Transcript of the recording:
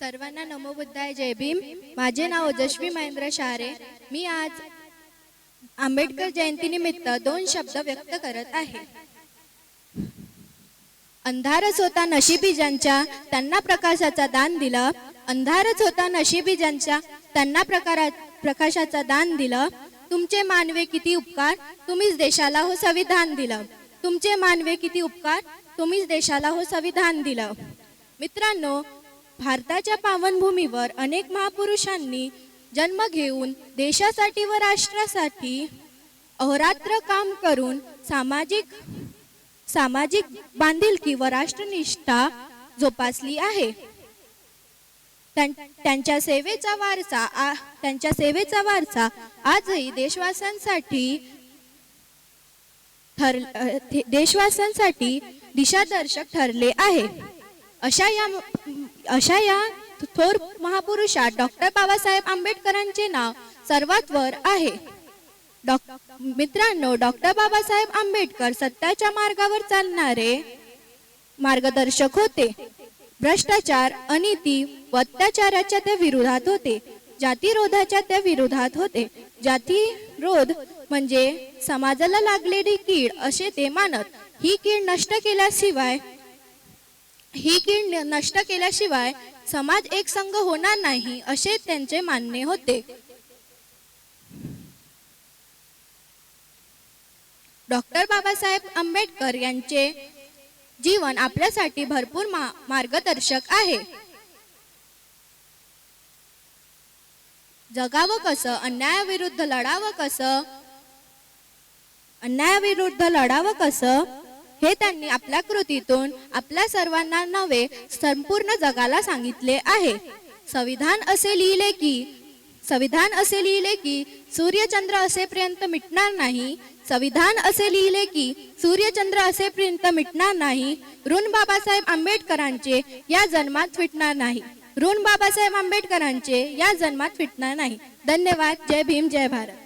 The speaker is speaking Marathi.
सर्वांना नमो बुद्धाय जय भीम. माझे नाव ओजस्वी महेंद्र शारे. मी आज आंबेडकर जयंतीनिमित्त दोन शब्द व्यक्त करत आहे. अंधारच होता नशिबी ज्यांच्या त्यांना प्रकाशाचा दान दिला. अंधारच होता नशिबी ज्यांच्या त्यांना प्रकारा प्रकाशाचा दान दिलं. तुमचे मानवे किती उपकार तुम्हीच देशाला हो संविधान दिलं. तुमचे मानवे किती उपकार तुम्हीच देशाला हो संविधान दिलं. मित्रांनो भारताच्या पावनभूमीवर अनेक महापुरुषांनी जन्म घेऊन देशासाठी व राष्ट्रासाठी अहोरात्र काम करून सामाजिक सामाजिक बांधिलकी व राष्ट्रनिष्ठा जोपासली आहे. त्यांच्या सेवेचा वारसा त्यांच्या सेवेचा वारसा आजही देशवासांसाठी ठर देशवासांसाठी दिशादर्शक ठरले आहे. अशा या अशा या थोर महापुरुषात डॉक्टर बाबासाहेब आंबेडकरांचे नाव सर्वात वर आहे. मित्रांनो डॉक्टर बाबासाहेब आंबेडकर सत्याच्या मार्गावर चालणारे मार्गदर्शक होते. भ्रष्टाचार अनिती व अत्याचाराच्या त्या विरोधात होते. जातीरोधाच्या त्या विरोधात होते. जातीरोध म्हणजे समाजाला लागलेली कीड असे ते मानत ही कीड नष्ट केल्याशिवाय ही कीड नष्ट केल्याशिवाय समाज एक संघ होणार नाही असे त्यांचे मानणे होते. डॉक्टर बाबासाहेब आंबेडकर यांचे जीवन आपल्यासाठी भरपूर मा- मार्गदर्शक आहे. जगावं कसं अन्यायाविरुद्ध लढावं कसं अन्यायाविरुद्ध लढावं कसं हे त्यांनी आपल्या कृतीतून आपल्या सर्वांना नव्हे संपूर्ण जगाला सांगितले आहे. संविधान असे लिहिले की संविधान असे लिहिले की सूर्यचंद्र असेपर्यंत मिटणार नाही. संविधान असे लिहिले की सूर्यचंद्र असेपर्यंत मिटणार नाही. ऋण बाबासाहेब आंबेडकरांचे या जन्मात फिटणार नाही. ऋण बाबासाहेब आंबेडकरांचे या जन्मात फिटणार नाही. धन्यवाद. जय भीम. जय भारत.